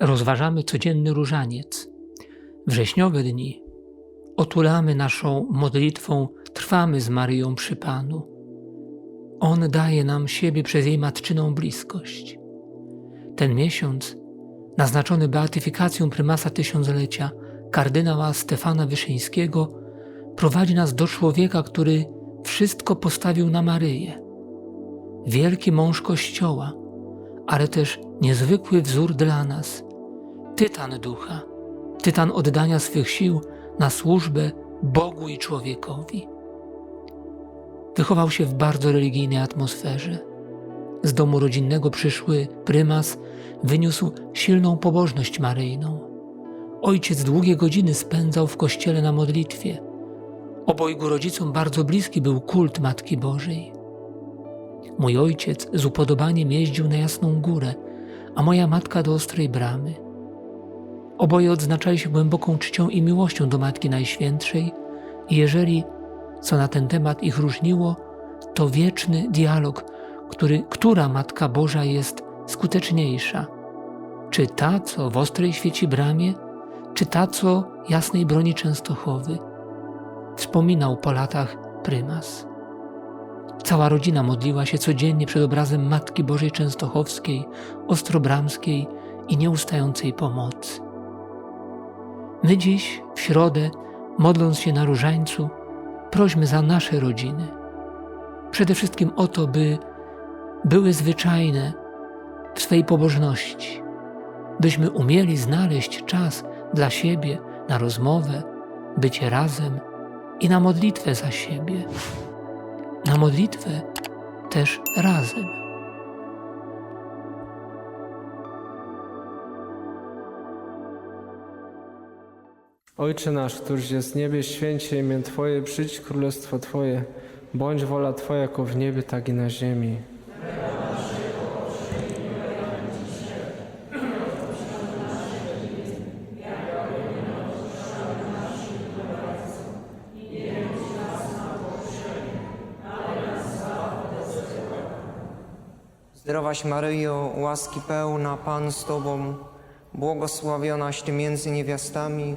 rozważamy codzienny różaniec. Wrześniowe dni otulamy naszą modlitwą, trwamy z Maryją przy Panu. On daje nam siebie przez jej matczyną bliskość. Ten miesiąc, naznaczony beatyfikacją prymasa tysiąclecia, kardynała Stefana Wyszyńskiego, prowadzi nas do człowieka, który wszystko postawił na Maryję. Wielki mąż Kościoła, ale też niezwykły wzór dla nas, tytan ducha, tytan oddania swych sił na służbę Bogu i człowiekowi. Wychował się w bardzo religijnej atmosferze. Z domu rodzinnego przyszły prymas wyniósł silną pobożność maryjną. Ojciec długie godziny spędzał w kościele na modlitwie. Obojgu rodzicom bardzo bliski był kult Matki Bożej. Mój ojciec z upodobaniem jeździł na Jasną Górę, a moja matka do Ostrej Bramy. Oboje odznaczali się głęboką czcią i miłością do Matki Najświętszej i jeżeli, co na ten temat ich różniło, to wieczny dialog, który, która Matka Boża jest skuteczniejsza. Czy ta, co w Ostrej świeci bramie, czy ta, co jasnej broni Częstochowy? Wspominał po latach prymas. Cała rodzina modliła się codziennie przed obrazem Matki Bożej Częstochowskiej, Ostrobramskiej i nieustającej pomocy. My dziś, w środę, modląc się na różańcu, prośmy za nasze rodziny. Przede wszystkim o to, by były zwyczajne w swej pobożności, byśmy umieli znaleźć czas dla siebie na rozmowę, bycie razem i na modlitwę za siebie. Na modlitwę też razem. Ojcze nasz, któryś jest w niebie, święcie imię Twoje, przyjdź królestwo Twoje, bądź wola Twoja jako w niebie, tak i na ziemi. Zdrowaś Maryjo, łaski pełna, Pan z Tobą, błogosławionaś Ty między niewiastami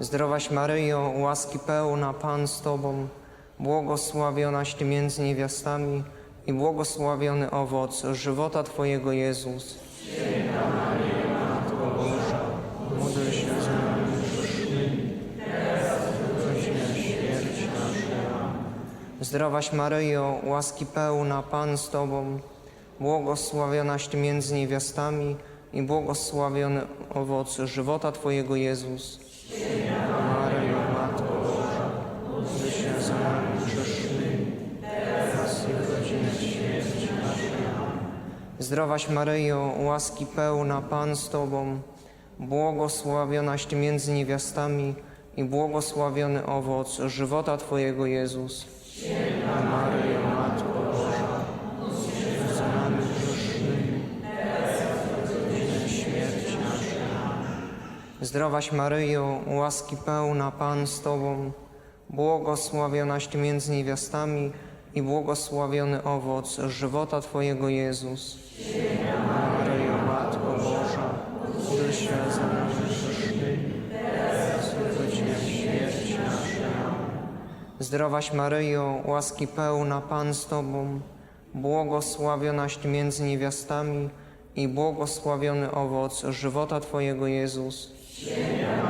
Zdrowaś Maryjo, łaski pełna, Pan z Tobą, błogosławionaś Ty między niewiastami i błogosławiony owoc żywota Twojego Jezus. Matko Boża, módl się za nami grzesznymi, teraz w śmierci naszej. Zdrowaś Maryjo, łaski pełna, Pan z Tobą, błogosławionaś Ty między niewiastami i błogosławiony owoc żywota Twojego Jezus. Maryjo, Matko Boża, módl się za nami grzesznymi, teraz i w godzinę śmierci naszej. Amen. Zdrowaś Maryjo, łaski pełna, Pan z Tobą, błogosławionaś Ty między niewiastami i błogosławiony owoc żywota Twojego Jezus. Maryjo, Matko Boża, za nami grzesznymi, teraz śmierci naszej. Zdrowaś Maryjo, łaski pełna, Pan z Tobą, błogosławionaś Ty między niewiastami i błogosławiony owoc żywota Twojego Jezus. Maryjo, Matko Boża, módl się za nami grzesznymi, teraz i śmierci naszej. Zdrowaś Maryjo, łaski pełna, Pan z Tobą, błogosławionaś między niewiastami i błogosławiony owoc żywota Twojego Jezus. Maryjo,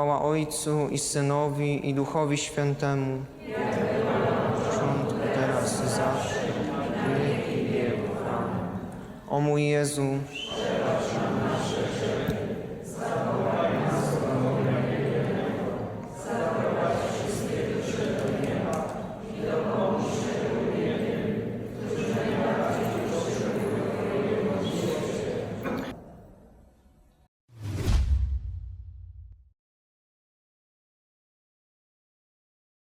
Chwała Ojcu i Synowi i Duchowi Świętemu. Początku, teraz i zawsze, i. O mój Jezu,